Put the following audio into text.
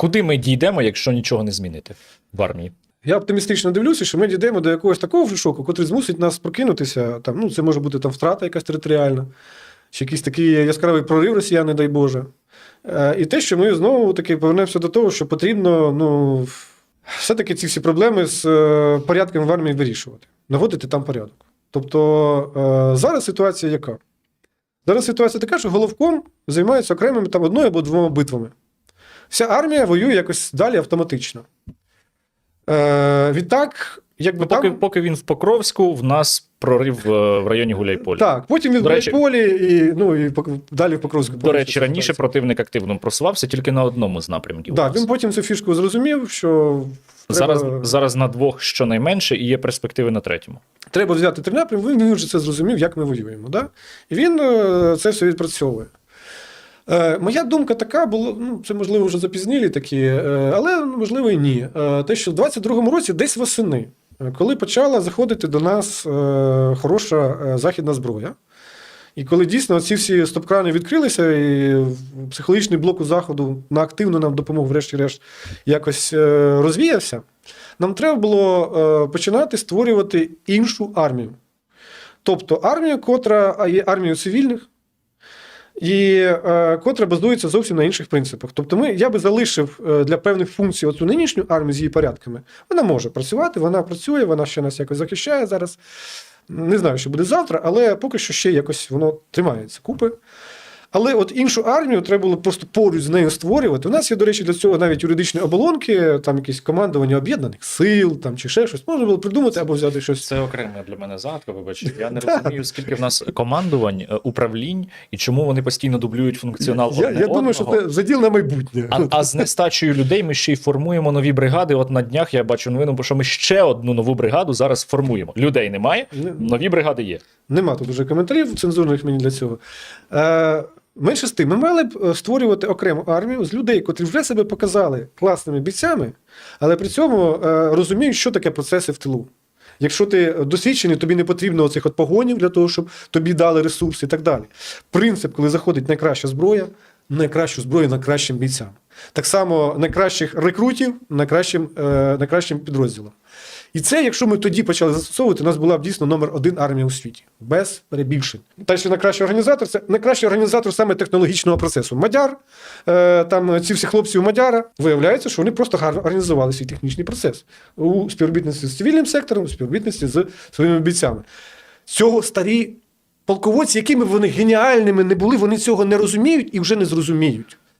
Куди ми дійдемо, якщо нічого не змінити в армії? Я оптимістично дивлюся, що ми дійдемо до якогось такого вже шоку, котрий змусить нас прокинутися. Там, ну, це може бути там втрата якась територіальна, чи якийсь такий яскравий прорив росіян, не дай Боже. Е, і те, що ми знову таки повернемося до того, що потрібно ну, все-таки ці всі проблеми з е, порядком в армії вирішувати, наводити там порядок. Тобто е, зараз ситуація яка? Зараз ситуація така, що головком займається окремими там одною або двома битвами. Вся армія воює якось далі автоматично. Е, відтак, якби Ну, поки, там. поки він в Покровську, в нас прорив е, в районі Гуляйполя. Так, потім він в речі- полі і, ну, і далі в Покровську. До речі, раніше противник активно просувався тільки на одному з напрямків. Так, він потім цю фішку зрозумів, що зараз, треба, зараз на двох щонайменше і є перспективи на третьому. треба взяти три напрямки, він, він вже це зрозумів, як ми воюємо. Да? І він е, це все відпрацьовує. Е, моя думка така була, ну, це можливо вже запізнілі такі, е, але ну, можливо і ні. Е, те, що в 22-му році десь восени, коли почала заходити до нас хороша західна зброя. І коли дійсно ці всі стоп-крани відкрилися, і психологічний блок у заходу на активну нам допомогу, врешті-решт, якось розвіявся, нам треба було починати створювати іншу армію. Тобто армію, котра є армією цивільних, і е, котра базується зовсім на інших принципах. Тобто, ми, я би залишив е, для певних функцій оцю нинішню армію з її порядками. Вона може працювати, вона працює, вона ще нас якось захищає зараз. Не знаю, що буде завтра, але поки що ще якось воно тримається купи. Але от іншу армію треба було просто поруч з нею створювати. У нас є, до речі, для цього навіть юридичні оболонки, там якісь командування об'єднаних сил, там чи ще щось. Можна було придумати або взяти щось. Це окрема для мене загадка, вибач. Я не розумію, скільки в нас командувань, е, управлінь і чому вони постійно дублюють функціонал. Я, я думаю, що це заділ на майбутнє. А, а з нестачею людей ми ще й формуємо нові бригади. От на днях я бачу новину, що ми ще одну нову бригаду зараз формуємо. Людей немає, нові бригади є. Нема тут вже коментарів цензурних мені для цього. Е, менше з тим, ми мали б е, створювати окрему армію з людей, котрі вже себе показали класними бійцями, але при цьому е, розуміють, що таке процеси в тилу. Якщо ти досвідчений, тобі не потрібно оцих от погонів для того, щоб тобі дали ресурси і так далі. Принцип, коли заходить найкраща зброя, найкращу зброю найкращим бійцям. Так само найкращих рекрутів найкращим, е, найкращим підрозділом. І це, якщо ми тоді почали застосовувати, у нас була б дійсно номер один армія у світі. Без перебільшень. Та що найкращий організатор це найкращий організатор саме технологічного процесу. Мадяр, е, там ці всі хлопці у Мадяра, виявляється, що вони просто гарно організували свій технічний процес у співробітництві з цивільним сектором, у співробітництві з своїми бійцями. Цього старі полководці, якими вони геніальними не були, вони цього не розуміють і вже не зрозуміють.